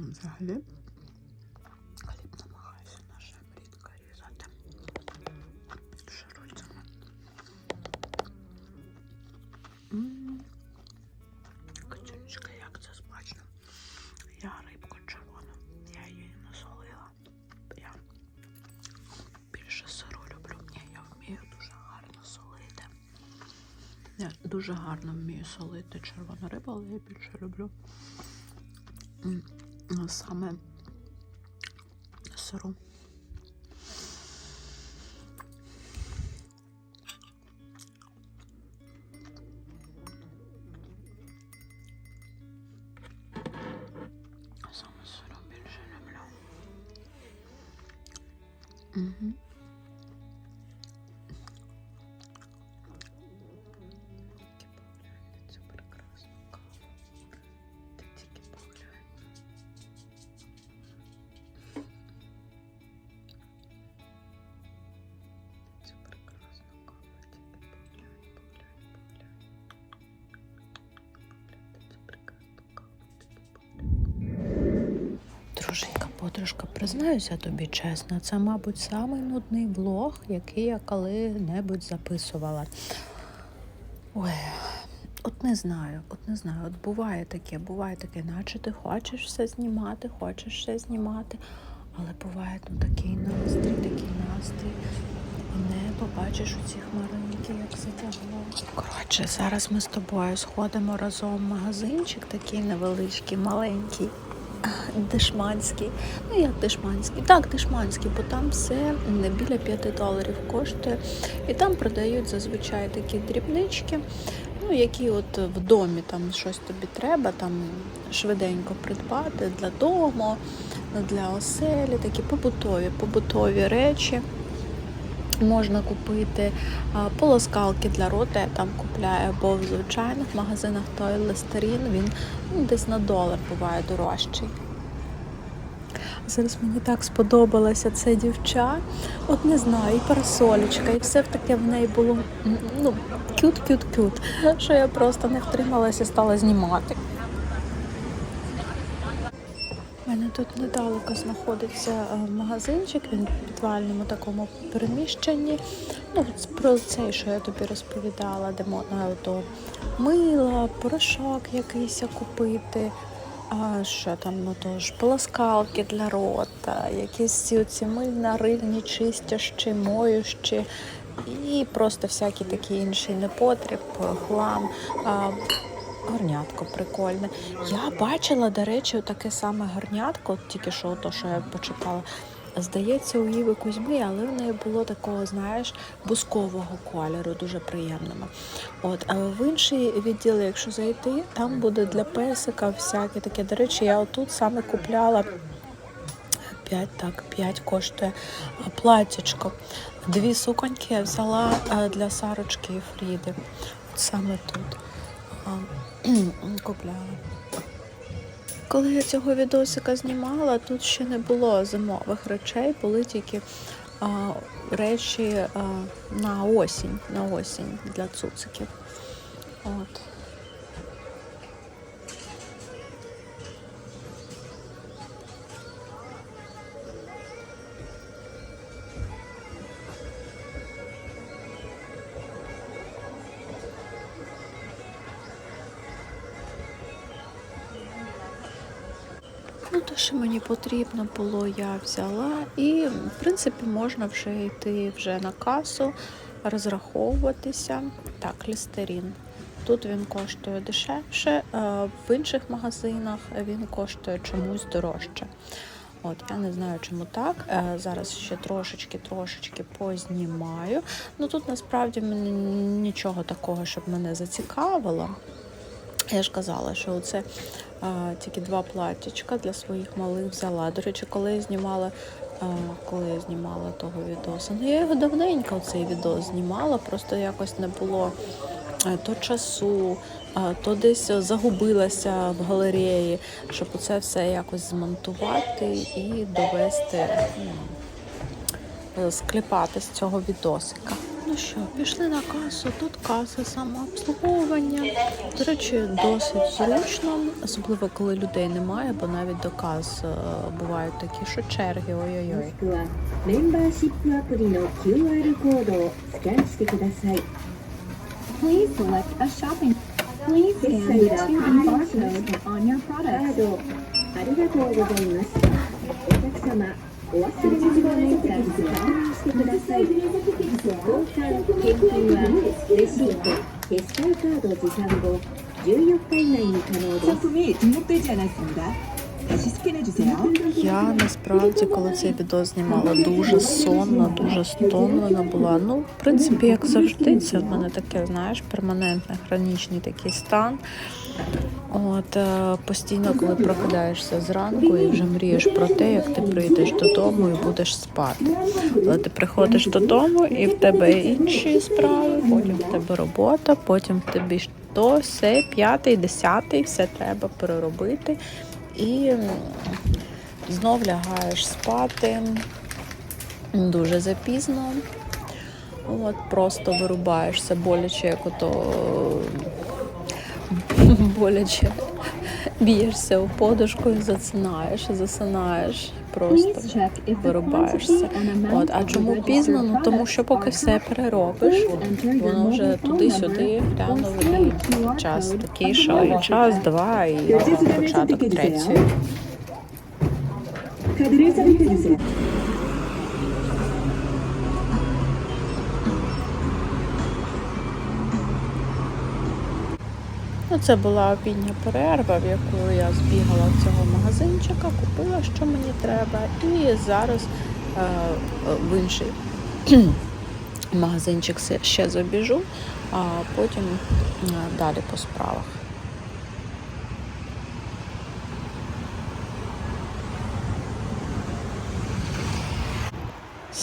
مسحلب дуже гарно вмію солити червону рибу, але я більше люблю саме сиру. Подружка, признаюся тобі чесно, це, мабуть, самий нудний влог, який я коли-небудь записувала. Ой, от не знаю, от не знаю. От буває таке, буває таке, наче ти хочеш все знімати, хочеш все знімати, але буває ну, такий настрій, такий настрій. І небо бачиш у ці хмаринки, як затягло. Коротше, зараз ми з тобою сходимо разом в магазинчик, такий невеличкий, маленький. Дешманський. Ну як дешманський? Так, дешманський, бо там все не біля 5 доларів коштує. І там продають зазвичай такі дрібнички, ну, які от в домі там щось тобі треба, там швиденько придбати для дому, для оселі, такі побутові, побутові речі. Можна купити полоскалки для рота, я там купляю, бо в звичайних магазинах той листерін він ну, десь на долар буває дорожчий. Зараз мені так сподобалося це дівча. От не знаю, і парасолечка, і все таке в неї було ну, кют-кют-кют, що я просто не втрималася і стала знімати. У мене тут недалеко знаходиться е, магазинчик, він в підвальному такому приміщенні. Ну, про цей, що я тобі розповідала, де можна то мила, порошок якийсь купити. А що там, ну то ж полоскалки для рота, якісь ці оці мильна, рильні, чистящі, моющі і просто всякий такий інший непотріб, хлам. Горнятко прикольне. Я бачила, до речі, таке саме горнятко, тільки що то, що я почитала. Здається, у Іви Кузьми, але в неї було такого, знаєш, бускового кольору, дуже приємного. От, а в інший відділ, якщо зайти, там буде для песика всяке таке. До речі, я отут саме купляла 5, так, 5 коштує а. Дві суконьки я взяла для Сарочки і Фріди. От саме тут купляла. Коли я цього відосика знімала, тут ще не було зимових речей, були тільки а, речі а, на осінь, на осінь для цуциків. От. Ну, те, що мені потрібно було, я взяла. І, в принципі, можна вже йти вже на касу, розраховуватися. Так, лістерін. Тут він коштує дешевше, в інших магазинах він коштує чомусь дорожче. От, я не знаю, чому так. Е, Зараз ще трошечки-трошечки познімаю. Ну тут насправді мені нічого такого, щоб мене зацікавило. Я ж казала, що це тільки два платтячка для своїх малих взяла. До речі, коли я знімала, а, коли я знімала того відосу, ну я його давненько цей відос знімала, просто якось не було то часу, то десь загубилася в галереї, щоб це все якось змонтувати і довести, ну, е, з цього відосика. Ну що, пішли на касу, тут каса, самообслуговування. До речі, досить зручно, особливо коли людей немає, бо навіть до кас е, бувають такі, що черги. Ой-ой-ой. Please select a shopping. Please scan the QR barcode on your products. ありがとうございます。お客様、お忘れ物がないかですかしてください交換返金はレシート決済カード持参後14日以内に可能です 상품이 등록되지 않았습니다. 다시 스캔해주세요. Я насправді, коли цей відео знімала, дуже сонна, дуже стомлена була. Ну, в принципі, як завжди, це в мене таке, знаєш, перманентний хронічний такий стан. От е, постійно, коли прокидаєшся зранку і вже мрієш про те, як ти прийдеш додому і будеш спати. Але ти приходиш додому, і в тебе інші справи, потім в тебе робота, потім в тобі то, все, п'ятий, десятий, все треба переробити. І знов лягаєш спати дуже запізно. От просто вирубаєшся боляче, як ото Боляче б'єшся у подушку, і засинаєш, засинаєш, просто вирубаєшся. От а чому пізно? Ну тому що поки все переробиш, воно вже туди-сюди глянуло і час. Такий шалий час, два і початок третьої. Це була обідня перерва, в яку я збігала в цього магазинчика, купила, що мені треба, і зараз е, в інший магазинчик ще забіжу, а потім е, далі по справах.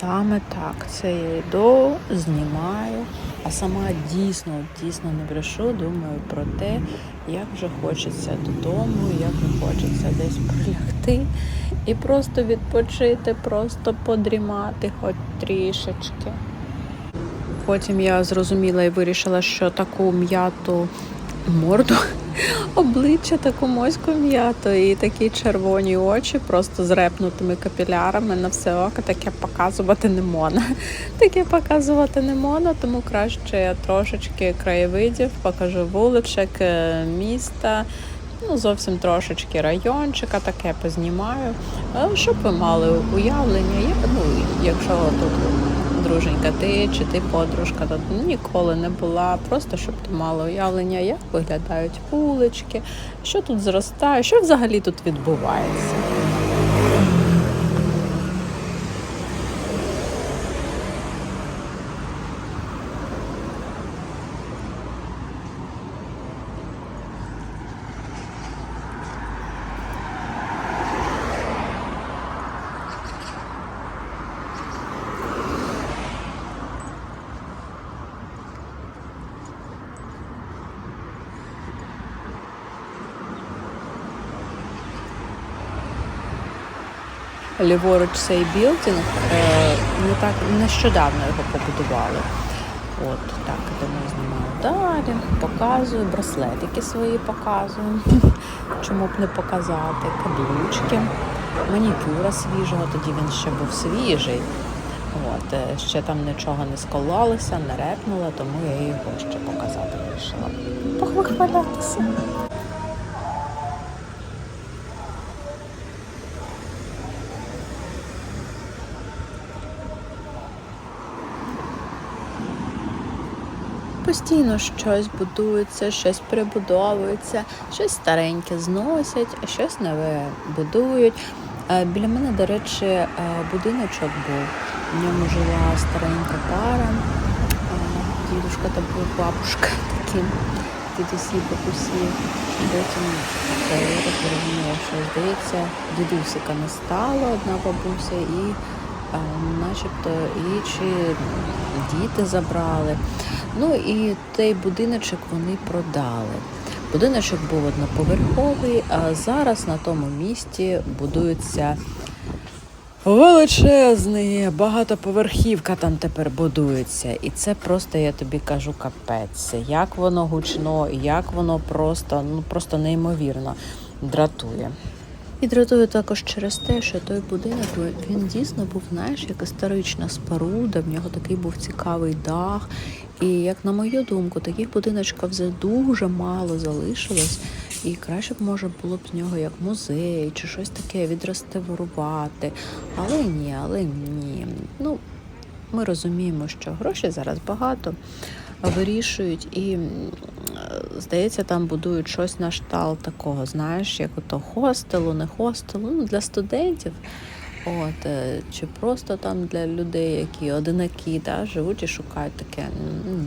Саме так. Це я йду, знімаю, а сама дійсно, дійсно не брешу, думаю про те, як вже хочеться додому, як не хочеться десь прилягти і просто відпочити, просто подрімати хоч трішечки. Потім я зрозуміла і вирішила, що таку м'яту морду, обличчя таку моську м'яту і такі червоні очі, просто з репнутими капілярами на все око, таке показувати не можна. Таке показувати не можна, тому краще я трошечки краєвидів, покажу вуличок, е, міста. Ну, зовсім трошечки райончика, таке познімаю, е, щоб ви мали уявлення. Я, ну, якщо тут друженька ти чи ти подружка, то ніколи не була. Просто щоб ти мала уявлення, як виглядають вулички, що тут зростає, що взагалі тут відбувається. Ліворуч цей білдинг, не так нещодавно його побудували. От так, ідемо знімаю далі, показую, браслетики свої показую. Чому б не показати? Каблучки, манікюра свіжого, тоді він ще був свіжий. От, е, ще там нічого не скололося, не репнуло, тому я його ще показати вирішила. Похвалятися. Постійно щось будується, щось перебудовується, щось стареньке зносять, а щось нове будують. Е, Біля мене, до речі, е, будиночок був. В ньому жила старенька пара, е, дідушка та бабушка такі, дідусі, бабусі. Потім я так що здається, дідусика не стало, одна бабуся, і начебто і чи діти забрали. Ну і той будиночок вони продали. Будиночок був одноповерховий, а зараз на тому місці будується величезний, багатоповерхівка там тепер будується. І це просто, я тобі кажу, капець. Як воно гучно, як воно просто, ну просто неймовірно дратує. І дратує також через те, що той будинок він дійсно був, знаєш, як історична споруда, в нього такий був цікавий дах. І як на мою думку, таких будиночків вже дуже мало залишилось. І краще б може було б з нього як музей чи щось таке відреставрувати. Але ні, але ні. Ну, ми розуміємо, що грошей зараз багато вирішують і здається, там будують щось на штал такого, знаєш, як ото хостелу, не хостелу, ну, для студентів. От, е, чи просто там для людей, які одинакі, да, живуть і шукають таке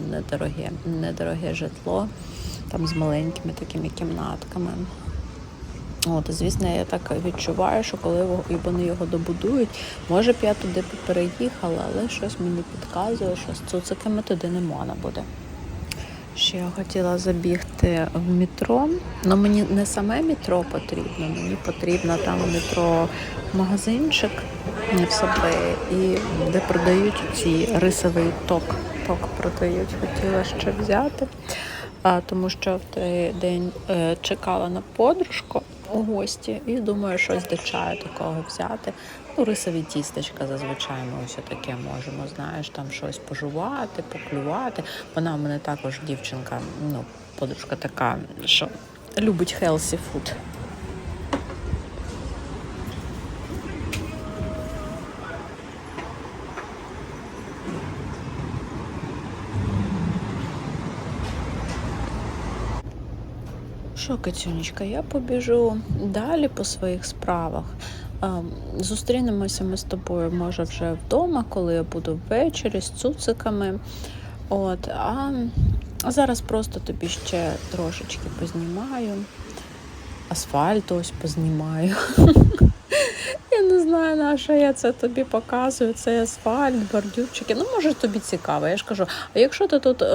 недороге, недороге житло, там з маленькими такими кімнатками. От, звісно, я так відчуваю, що коли вони його добудують, може б я туди переїхала, але щось мені підказує, що з цуциками туди не можна буде. Ще я хотіла забігти в метро. Ну мені не саме метро потрібно, мені потрібно там в метро магазинчик в Subway, і де продають ці рисовий ток. Ток продають, хотіла ще взяти. А, тому що в той день е, чекала на подружку у гості і думаю, щось до чаю такого взяти. Ну, рисові тістечка зазвичай ми ось таке можемо, знаєш, там щось пожувати, поклювати. Вона в мене також дівчинка, ну, подружка така, що любить healthy food. Що, Кацюнечка, я побіжу далі по своїх справах. Ем, Зустрінемося ми з тобою, може, вже вдома, коли я буду ввечері з цуциками. От, а зараз просто тобі ще трошечки познімаю. Асфальт ось познімаю. Не знаю, на що я це тобі показую. Це асфальт, бордюрчики. Ну, може, тобі цікаво. Я ж кажу, а якщо ти тут е,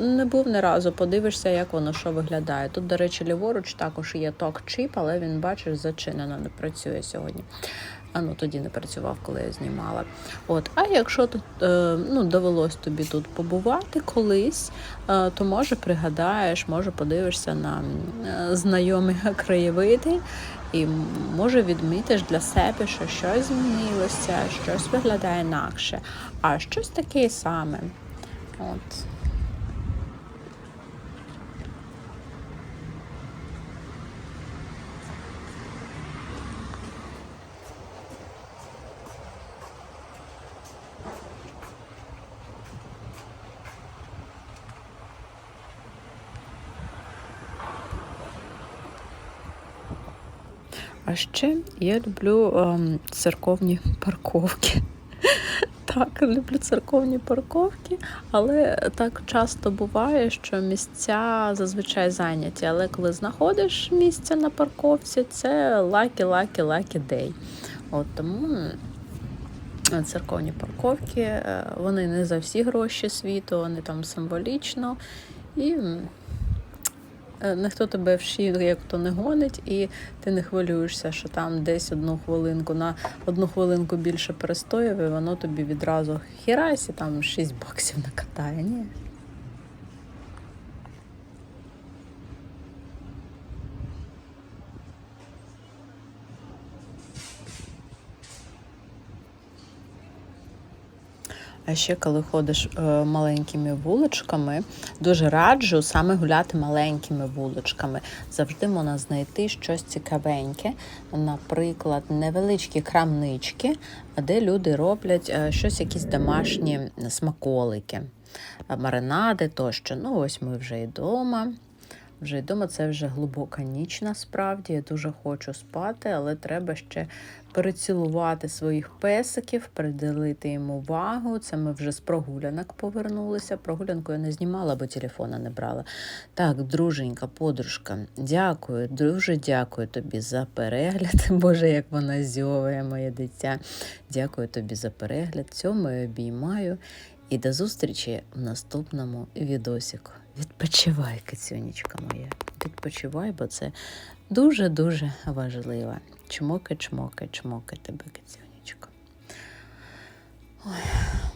не був ні разу, подивишся, як воно що виглядає. Тут, до речі, ліворуч також є ток-чіп, але він, бачиш, зачинено, не працює сьогодні. А ну тоді не працював, коли я знімала. От, а якщо тут е, ну, довелось тобі тут побувати колись, е, то може пригадаєш, може подивишся на е, знайомі краєвиди, і може відмітиш для себе, що щось змінилося, щось виглядає інакше, а щось таке саме. От. А ще я люблю ем, церковні парковки. Так, люблю церковні парковки, але так часто буває, що місця зазвичай зайняті. Але коли знаходиш місце на парковці, це лакі, лакі, лакі дей. От тому церковні парковки, е, вони не за всі гроші світу, вони там символічно. І ніхто тебе в то не гонить, і ти не хвилюєшся, що там десь одну хвилинку на одну хвилинку більше перестоїв, і воно тобі відразу хірайся, там 6 баксів накатає. Ні. А ще коли ходиш е, маленькими вуличками, дуже раджу саме гуляти маленькими вуличками. Завжди можна знайти щось цікавеньке, наприклад, невеличкі крамнички, де люди роблять е, щось, якісь домашні смаколики, маринади тощо. Ну, ось ми вже і вдома. Вже вдома. Це вже глибока ніч насправді. Я дуже хочу спати, але треба ще перецілувати своїх песиків, приділити їм увагу. Це ми вже з прогулянок повернулися. Прогулянку я не знімала, бо телефона не брала. Так, друженька, подружка, дякую, дуже дякую тобі за перегляд. Боже, як вона зьовує, моє дитя. Дякую тобі за перегляд. Цьому я обіймаю. І до зустрічі в наступному відосіку. Відпочивай, кицюнічка моя. Відпочивай, бо це дуже-дуже важливо. Чмоки, чмоки, чмоки тебе, кицюнічка. Ой.